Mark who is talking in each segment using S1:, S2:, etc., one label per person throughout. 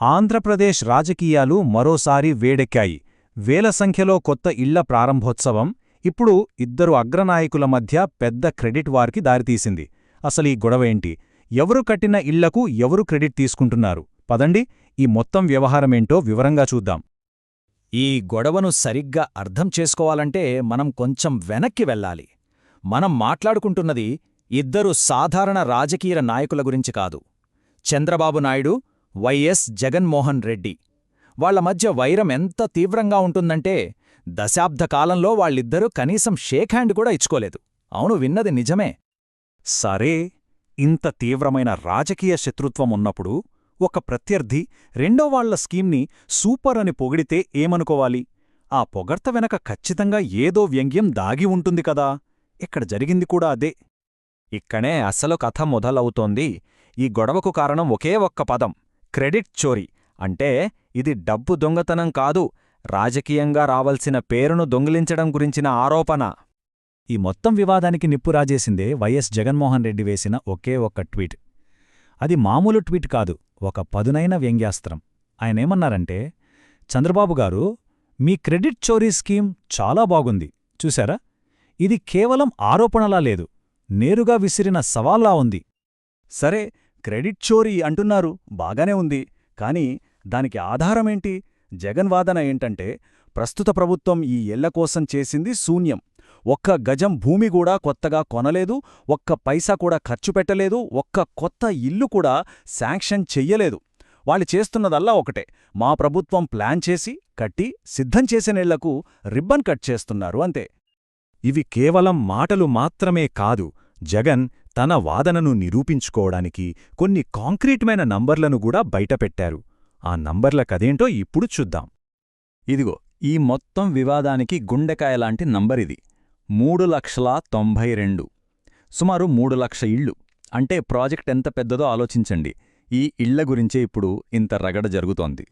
S1: ఆంధ్రప్రదేశ్ రాజకీయాలు మరోసారి వేడెక్కాయి. వేల సంఖ్యలో కొత్త ఇళ్ళ ప్రారంభోత్సవం. ఇప్పుడు ఇద్దరు అగ్రనాయకుల మధ్య పెద్ద క్రెడిట్ వార్కి దారితీసింది. అసలీ గొడవేంటి ఎవరు కట్టిన ఇళ్ళకు ఎవరు క్రెడిట్ తీసుకుంటున్నారు? పదండి ఈ మొత్తం వ్యవహారమేంటో వివరంగా చూద్దాం.
S2: ఈ గొడవను సరిగ్గా అర్థం చేసుకోవాలంటే మనం కొంచెం వెనక్కి వెళ్ళాలి. మనం మాట్లాడుకుంటున్నది ఇద్దరు సాధారణ రాజకీయ నాయకుల గురించి కాదు. చంద్రబాబు నాయుడు వైఎస్ జగన్మోహన్ రెడ్డి. వాళ్ళ మధ్య వైరం ఎంత తీవ్రంగా ఉంటుందంటే దశాబ్ద కాలంలో వాళ్ళిద్దరూ కనీసం షేక్ హ్యాండ్ కూడా ఇచ్చుకోలేదు. అవును విన్నది నిజమే.
S1: సరే ఇంత తీవ్రమైన రాజకీయ శత్రుత్వం ఉన్నప్పుడు ఒక ప్రత్యర్థి రెండోవాళ్ళ స్కీమ్ని సూపర్ అని పొగిడితే ఏమనుకోవాలి? ఆ పొగడ్త వెనక ఖచ్చితంగా ఏదో వ్యంగ్యం దాగి ఉంటుంది కదా. ఇక్కడ జరిగింది కూడా అదే. ఇక్కడే అసలు కథ మొదలవుతోంది. ఈ గొడవకు కారణం ఒకే ఒక్క పదం. క్రెడిట్ చోరీ. అంటే ఇది డబ్బు దొంగతనం కాదు రాజకీయంగా రావలసిన పేరును దొంగిలించడం గురించిన ఆరోపణ. ఈ మొత్తం వివాదానికి నిప్పు రాజేసిందే వైఎస్ జగన్మోహన్ రెడ్డి వేసిన ఒకే ఒక్క ట్వీట్. అది మామూలు ట్వీట్ కాదు ఒక పదునైన వ్యంగ్యాస్త్రం. ఆయనేమన్నారంటే చంద్రబాబు గారు మీ క్రెడిట్ చోరీ స్కీమ్ చాలా బాగుంది. చూశారా? ఇది కేవలం ఆరోపణలా లేదు. నేరుగా విసిరిన సవాల్లా ఉంది. సరే క్రెడిట్ చోరీ అంటున్నారు. బాగానే ఉంది. కాని దానికి ఆధారమేంటి? జగన్ వాదన ఏంటంటే ప్రస్తుత ప్రభుత్వం ఈ ఎళ్ళ కోసం చేసింది శూన్యం. ఒక్క గజం భూమి కూడా కొత్తగా కొనలేదు. ఒక్క పైసా కూడా ఖర్చు పెట్టలేదు. ఒక్క కొత్త ఇల్లు కూడా శాంక్షన్ చెయ్యలేదు. వాళ్ళు చేస్తున్నదల్లా ఒకటే. మా ప్రభుత్వం ప్లాన్ చేసి కట్టి సిద్ధం చేసినేళ్ళకు రిబ్బన్ కట్ చేస్తున్నారు అంతే. ఇవి కేవలం మాటలు మాత్రమే కాదు. జగన్ తన వాదనను నిరూపించుకోవడానికి కొన్ని కాంక్రీట్మైన నంబర్లను కూడా బయటపెట్టారు. ఆ నంబర్ల కదేంటో ఇప్పుడు చూద్దాం. ఇదిగో ఈ మొత్తం వివాదానికి గుండెకాయలాంటి నంబరిది. మూడు లక్షల తొంభై రెండు. సుమారు మూడు లక్ష ఇళ్ళు. అంటే ప్రాజెక్ట్ ఎంత పెద్దదో ఆలోచించండి. ఈ ఇళ్ళ గురించే ఇప్పుడు ఇంత రగడ జరుగుతోంది.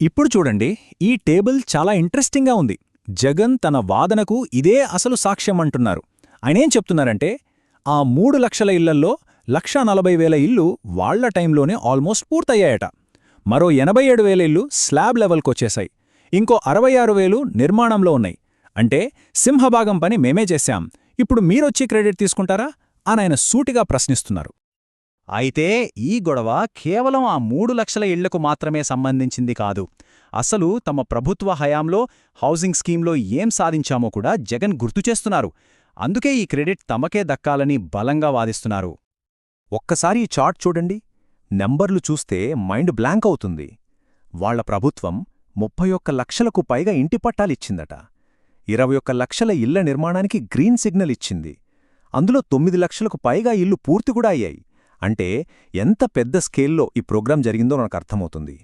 S1: ఇప్పుడు చూడండి ఈ టేబుల్ చాలా ఇంట్రెస్టింగ్గా ఉంది. జగన్ తన వాదనకు ఇదే అసలు సాక్ష్యం అంటున్నారు ఆయనేం చెప్తున్నారంటే ఆ మూడు లక్షల ఇళ్ళల్లో లక్షా నలభై వేల ఇల్లు వాళ్ళ టైంలోనే ఆల్మోస్ట్ పూర్తయ్యాయట. మరో ఎనభై ఏడు వేల ఇల్లు స్లాబ్ లెవెల్కొచ్చేశాయి ఇంకో అరవై ఆరు వేలు నిర్మాణంలో ఉన్నాయి. అంటే సింహభాగం పని మేమే చేశాం. ఇప్పుడు మీరొచ్చి క్రెడిట్ తీసుకుంటారా? అని ఆయన సూటిగా ప్రశ్నిస్తున్నారు. అయితే ఈ గొడవ కేవలం ఆ మూడు లక్షల ఇళ్ళకు మాత్రమే సంబంధించింది కాదు. అసలు తమ ప్రభుత్వ హయాంలో హౌసింగ్ స్కీంలో ఏం సాధించామో కూడా జగన్ గుర్తుచేస్తున్నారు అందుకే ఈ క్రెడిట్ తమకే దక్కాలని బలంగా వాదిస్తున్నారు. ఒక్కసారి ఈ చార్ట్ చూడండి. నెంబర్లు చూస్తే మైండ్ బ్లాంక్ అవుతుంది. వాళ్ళ ప్రభుత్వం ముప్పై ఒక్క లక్షలకు పైగా ఇంటి పట్టాలిచ్చిందట ఇరవై ఒక్క లక్షల ఇళ్ళ నిర్మాణానికి గ్రీన్ సిగ్నల్ ఇచ్చింది. అందులో తొమ్మిది లక్షలకు పైగా ఇల్లు పూర్తి కూడా అయ్యాయి. అంటే ఎంత పెద్ద స్కేల్లో ఈ ప్రోగ్రాం జరిగిందో నాకు అర్థమవుతుంది.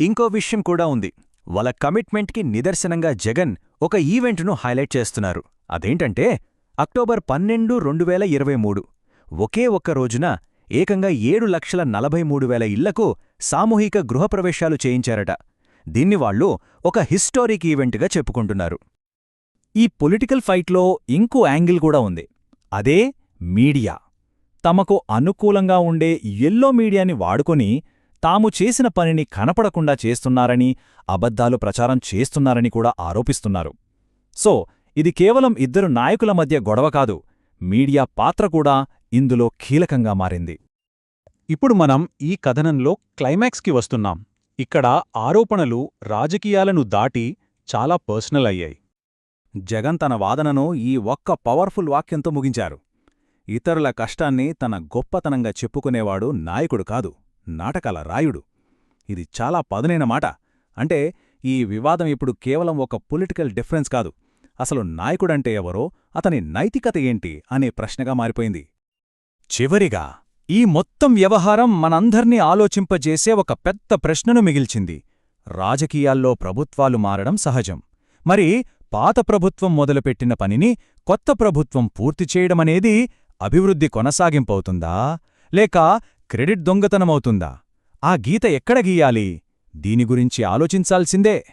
S1: ఇంకో విషయం కూడా ఉంది. వాళ్ళ కమిట్మెంట్కి నిదర్శనంగా జగన్ ఒక ఈవెంట్ను హైలైట్ చేస్తున్నారు. అదేంటంటే అక్టోబర్ పన్నెండు రెండు వేల ఇరవై మూడు. ఒకే ఒక్క రోజున ఏకంగా ఏడు లక్షల నలభై మూడు వేల ఇళ్ళకు సామూహిక గృహప్రవేశాలు చేయించారట. దీన్ని వాళ్ళు ఒక హిస్టారిక్ ఈవెంట్గా చెప్పుకుంటున్నారు. ఈ పొలిటికల్ ఫైట్లో ఇంకో యాంగిల్ కూడా ఉంది. అదే మీడియా. తమకు అనుకూలంగా ఉండే ఎల్లో మీడియాని వాడుకొని తాము చేసిన పనిని కనపడకుండా చేస్తున్నారని అబద్ధాలు ప్రచారం చేస్తున్నారని కూడా ఆరోపిస్తున్నారు. సో ఇది కేవలం ఇద్దరు నాయకుల మధ్య గొడవ కాదు మీడియా పాత్ర కూడా ఇందులో కీలకంగా మారింది. ఇప్పుడు మనం ఈ కథనంలో క్లైమాక్స్కి వస్తున్నాం. ఇక్కడ ఆరోపణలు రాజకీయాలను దాటి చాలా పర్సనల్ అయ్యాయి. జగన్ తన వాదనను ఈ ఒక్క పవర్ఫుల్ వాక్యంతో ముగించారు. ఇతరుల కష్టాన్ని తన గొప్పతనంగా చెప్పుకునేవాడు నాయకుడు కాదు నాటకాల రాయుడు. ఇది చాలా పదునైన మాట. అంటే ఈ వివాదం ఇప్పుడు కేవలం ఒక పొలిటికల్ డిఫరెన్స్ కాదు అసలు నాయకుడంటే ఎవరో అతని నైతికత ఏంటి అనే ప్రశ్నగా మారిపోయింది. చివరిగా ఈ మొత్తం వ్యవహారం మనందర్నీ ఆలోచింపజేసే ఒక పెద్ద ప్రశ్నను మిగిల్చింది. రాజకీయాల్లో ప్రభుత్వాలు మారడం సహజం. మరి పాత ప్రభుత్వం మొదలుపెట్టిన పనిని కొత్త ప్రభుత్వం పూర్తి చేయడమనేది అభివృద్ధి కొనసాగింపవుతుందా? లేక క్రెడిట్ దొంగతనమవుతుందా? ఆ గీత ఎక్కడ గీయాలి? దీని గురించి ఆలోచించాల్సిందే.